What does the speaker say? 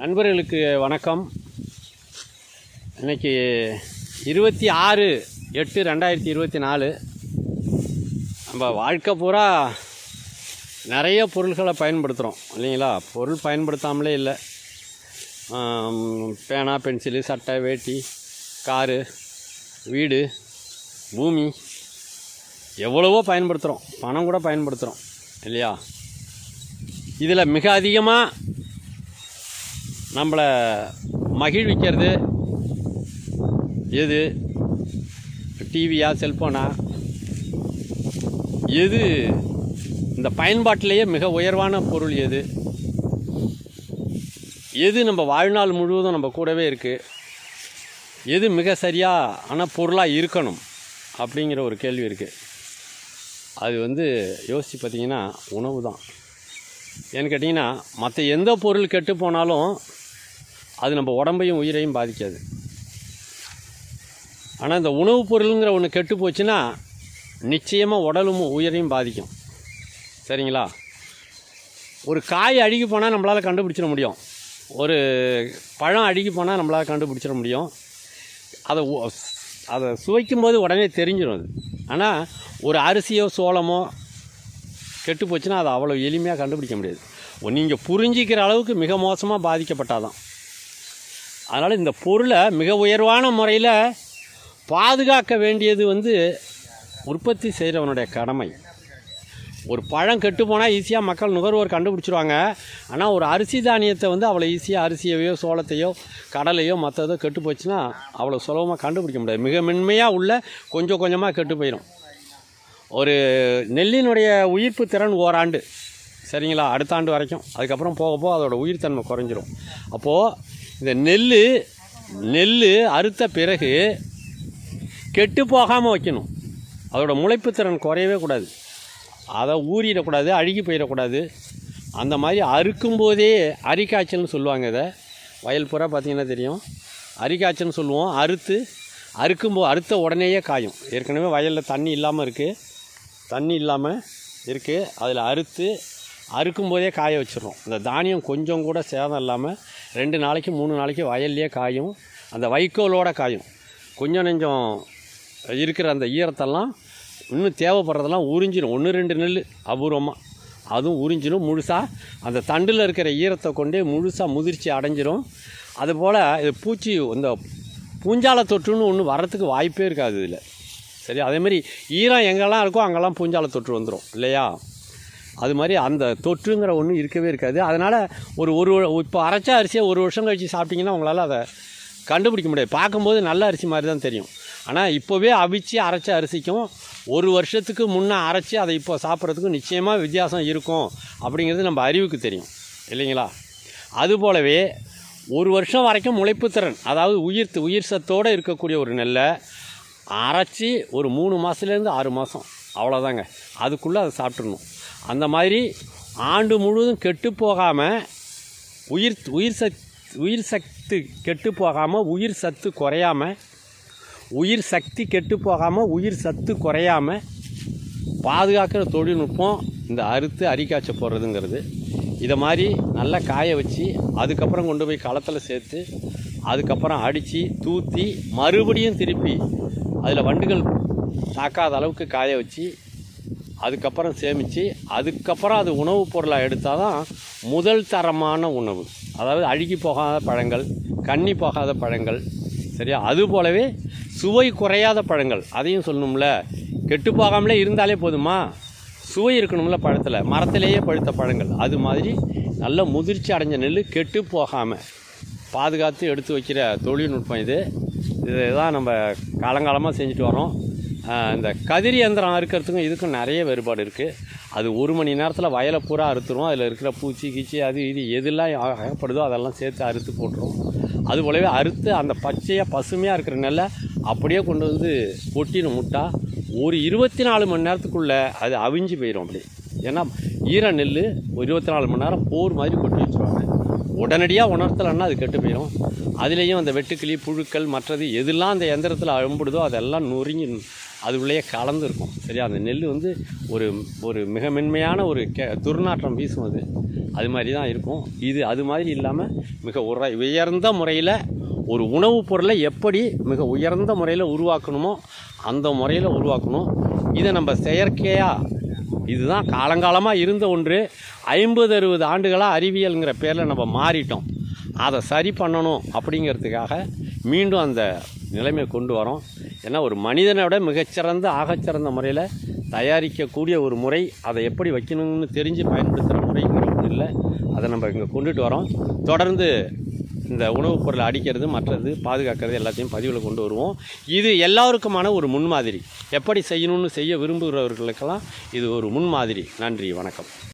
நண்பர்களுக்கு வணக்கம். இன்றைக்கி இருபத்தி ஆறு எட்டு ரெண்டாயிரத்தி இருபத்தி நாலு. நம்ம வாழ்க்கை பூரா நிறைய பொருள்களை பயன்படுத்துகிறோம் இல்லைங்களா? பொருள் பயன்படுத்தாமலே இல்லை. பேனா பென்சிலு சட்டை வேட்டி காரு வீடு பூமி எவ்வளவோ பயன்படுத்துகிறோம் பணம் கூட பயன்படுத்துகிறோம் இல்லையா? இதில் மிக அதிகமாக நம்மளை மகிழ்விக்கிறது எது? டிவியா செல்ஃபோனா எது? இந்த பயன்பாட்டிலேயே மிக உயர்வான பொருள் எது? எது நம்ம வாழ்நாள் முழுவதும் நம்ம கூடவே இருக்குது எது மிக சரியான பொருளாக இருக்கணும்? அப்படிங்கிற ஒரு கேள்வி இருக்குது அது வந்து யோசித்து பார்த்திங்கன்னா உணவு தான் ஏன்னு கேட்டிங்கன்னா மற்ற எந்த பொருள் கெட்டு போனாலும் அது நம்ம உடம்பையும் உயிரையும் பாதிக்காது. ஆனால் இந்த உணவுப் பொருளுங்கிற ஒன்று கெட்டு போச்சுன்னா நிச்சயமாக உடலும் உயிரையும் பாதிக்கும். சரிங்களா? ஒரு காய் அழுகி போனால் நம்மளால் கண்டுபிடிச்சிட முடியும். ஒரு பழம் அழுகி போனால் நம்மளால் கண்டுபிடிச்சிட முடியும். அதை அதை சுவைக்கும் போது உடனே தெரிஞ்சிடும் அது. ஆனால் ஒரு அரிசியோ சோளமோ கெட்டு போச்சுன்னா அதை அவ்வளோ எளிமையாக கண்டுபிடிக்க முடியாது. நீங்கள் புரிஞ்சிக்கிற அளவுக்கு மிக மோசமாக பாதிக்கப்பட்டாதான். அதனால் இந்த பொருளை மிக உயர்வான முறையில் பாதுகாக்க வேண்டியது வந்து உற்பத்தி செய்கிறவனுடைய கடமை. ஒரு பழம் கெட்டு போனால் ஈஸியாக மக்கள் நுகர்வோர் கண்டுபிடிச்சிருவாங்க. ஆனால் ஒரு அரிசி தானியத்தை வந்து அவ்வளோ ஈஸியாக அரிசியையோ சோளத்தையோ கடலையோ மற்றதோ கெட்டு போச்சுன்னா அவ்வளோ சுலபமாக கண்டுபிடிக்க முடியாது. மிக மென்மையாக உள்ள கொஞ்சம் கொஞ்சமாக கெட்டு போயிடும் ஒரு நெல்லினுடைய உயிர்ப்பு திறன் ஓராண்டு. சரிங்களா? அடுத்த ஆண்டு வரைக்கும். அதுக்கப்புறம் போக போக அதோட உயிர்த்தன்மை குறைஞ்சிரும். அப்போது இந்த நெல் நெல் அறுத்த பிறகு கெட்டு போகாமல் வைக்கணும். அதோட முளைப்பு திறன் குறையவே கூடாது. அதை ஊறிடக்கூடாது அழுகி போயிடக்கூடாது. அந்த மாதிரி அறுக்கும்போதே அரிக்காய்ச்சல்னு சொல்லுவாங்க இதை. வயல் பூரா பார்த்தீங்கன்னா தெரியும். அரிக்காய்ச்சல்னு சொல்லுவோம். அறுத்து அறுக்கும்போ அறுத்த உடனேயே காயும். ஏற்கனவே வயலில் தண்ணி இல்லாமல் இருக்குது தண்ணி இல்லாமல் இருக்குது அதில் அறுத்து அறுக்கும் போதே காய வச்சிடணும் இந்த தானியம் கொஞ்சம் கூட சேதம் இல்லாமல் ரெண்டு நாளைக்கு மூணு நாளைக்கு வயல்லையே காயும். அந்த வைக்கோலோட காயும். கொஞ்சம் நெஞ்சம் இருக்கிற அந்த ஈரத்தெல்லாம் இன்னும் தேவைப்படுறதெல்லாம் உறிஞ்சிடும் ஒன்று ரெண்டு நெல் அபூர்வமாக அதுவும் உறிஞ்சிடும் முழுசாக அந்த தண்டில் இருக்கிற ஈரத்தை கொண்டே முழுசாக முதிர்ச்சி அடைஞ்சிரும். அதுபோல் இது பூச்சி இந்த பூஞ்சால தொற்றுன்னு ஒன்று வரத்துக்கு வாய்ப்பே இருக்காது இதில். சரி அதேமாதிரி ஈரம் எங்கெல்லாம் இருக்கோ அங்கெல்லாம் பூஞ்சால தொற்று வந்துடும் இல்லையா? அது மாதிரி அந்த தொற்றுங்கிற ஒன்றும் இருக்கவே இருக்காது. அதனால் ஒரு ஒரு இப்போ அரைச்ச அரிசியை ஒரு வருஷம் கழித்து சாப்பிட்டிங்கன்னா உங்களால் அதை கண்டுபிடிக்க முடியாது. பார்க்கும்போது நல்ல அரிசி மாதிரி தான் தெரியும். ஆனால் இப்போவே அவிச்சு அரைச்ச அரிசிக்கும் ஒரு வருஷத்துக்கு முன்னே அரைச்சி அதை இப்போ சாப்பிட்றதுக்கும் நிச்சயமாக வித்தியாசம் இருக்கும் அப்படிங்கிறது நம்ம அறிவுக்கு தெரியும். இல்லைங்களா? அதுபோலவே ஒரு வருஷம் வரைக்கும் முளைப்புத்திறன் அதாவது உயிர் உயிர் சத்தோடு இருக்கக்கூடிய ஒரு நெல்லை அரைச்சி ஒரு மூணு மாதத்துலேருந்து ஆறு மாதம் அவ்வளோதாங்க அதுக்குள்ளே அதை சாப்பிட்றணும் அந்த மாதிரி ஆண்டு முழுவதும் கெட்டு போகாமல் உயிர் உயிர் சத் உயிர் சக்தி கெட்டு போகாமல் உயிர் சத்து குறையாமல் உயிர் சக்தி கெட்டு போகாமல் உயிர் சத்து குறையாமல் பாதுகாக்கிற தொழில்நுட்பம் இந்த அறுத்து அரிக்காய்ச்ச போடுறதுங்கிறது. இதை மாதிரி நல்லா காய வச்சு அதுக்கப்புறம் கொண்டு போய் களத்தில் சேர்த்து அதுக்கப்புறம் அடித்து தூத்தி மறுபடியும் திருப்பி அதில் வண்டுகள் தாக்காத அளவுக்கு காய வச்சு அதுக்கப்புறம் சேமித்து அதுக்கப்புறம் அது உணவுப் பொருளாக எடுத்தால் தான் முதல் தரமான உணவு. அதாவது அழுகி போகாத பழங்கள் கண்ணி போகாத பழங்கள் சரியா? அது போலவே சுவை குறையாத பழங்கள். அதையும் சொல்லணும்ல. கெட்டு போகாமலே இருந்தாலே போதுமா? சுவை இருக்கணும்ல பழத்தில். மரத்திலேயே பழுத்த பழங்கள். அது மாதிரி நல்ல முதிர்ச்சி அடைஞ்ச நெல் கெட்டு போகாமல் பாதுகாத்து எடுத்து வைக்கிற தொழில்நுட்பம் இது. இதுதான் நம்ம காலங்காலமாக செஞ்சுட்டு வரோம். இந்த கதிர் எந்திரம் அறுக்கிறதுக்கும் இதுக்கும் நிறைய வேறுபாடு இருக்குது அது ஒரு மணி நேரத்தில் வயலை பூரா அறுத்துரும். அதில் இருக்கிற பூச்சி கீச்சி அது இது எதெல்லாம் அகப்படுதோ அதெல்லாம் சேர்த்து அறுத்து போட்டுரும். அது போலவே அறுத்து அந்த பச்சையாக பசுமையாக இருக்கிற நெல்லை அப்படியே கொண்டு வந்து கொட்டின முட்டா. ஒரு இருபத்தி நாலு மணி நேரத்துக்குள்ளே அது அவிஞ்சு போயிடும் அப்படி. ஏன்னா ஈர நெல் இருபத்தி நாலு மணி நேரம் போர் மாதிரி கொட்டி வச்சுருவாங்க. உடனடியாக உணர்த்தலைன்னா அது கெட்டு போயிடும் அதுலேயும் அந்த வெட்டுக்கிளி புழுக்கள் மற்றது எதெல்லாம் அந்த எந்திரத்தில் அழும்புடுதோ அதெல்லாம் நொறுங்கி அது உள்ளேயே கலந்துருக்கும். சரியா? அந்த நெல் வந்து ஒரு ஒரு மிக மென்மையான ஒரு கே துர்நாற்றம் வீசும் அது. அது மாதிரி தான் இருக்கும். இது அது மாதிரி இல்லாமல் மிக உர உயர்ந்த முறையில் ஒரு உணவுப் பொருளை எப்படி மிக உயர்ந்த முறையில் உருவாக்கணுமோ அந்த முறையில் உருவாக்கணும். இதை நம்ம செயற்கையாக இதுதான் காலங்காலமாக இருந்த ஒன்று ஐம்பது அறுபது ஆண்டுகளாக அறிவியல்ங்கிற பேரில் நம்ம மாறிட்டோம். அதை சரி பண்ணணும் அப்படிங்கிறதுக்காக மீண்டும் அந்த நிலைமை கொண்டு வரோம். ஏன்னா ஒரு மனிதனை விட மிகச்சிறந்த ஆகச்சிறந்த முறையில் தயாரிக்கக்கூடிய ஒரு முறை அதை எப்படி வைக்கணும்னு தெரிஞ்சு பயன்படுத்துகிற முறைங்கிற ஒன்றும் இல்லை. அதை நம்ம இங்கே கொண்டுட்டு வரோம். தொடர்ந்து இந்த உணவுப் பொருளை அடிக்கிறது மற்றது பாதுகாக்கிறது எல்லாத்தையும் பதிவில் கொண்டு வருவோம். இது எல்லாருக்குமான ஒரு முன்மாதிரி. எப்படி செய்யணும்னு செய்ய விரும்புகிறவர்களுக்கெல்லாம் இது ஒரு முன்மாதிரி. நன்றி வணக்கம்.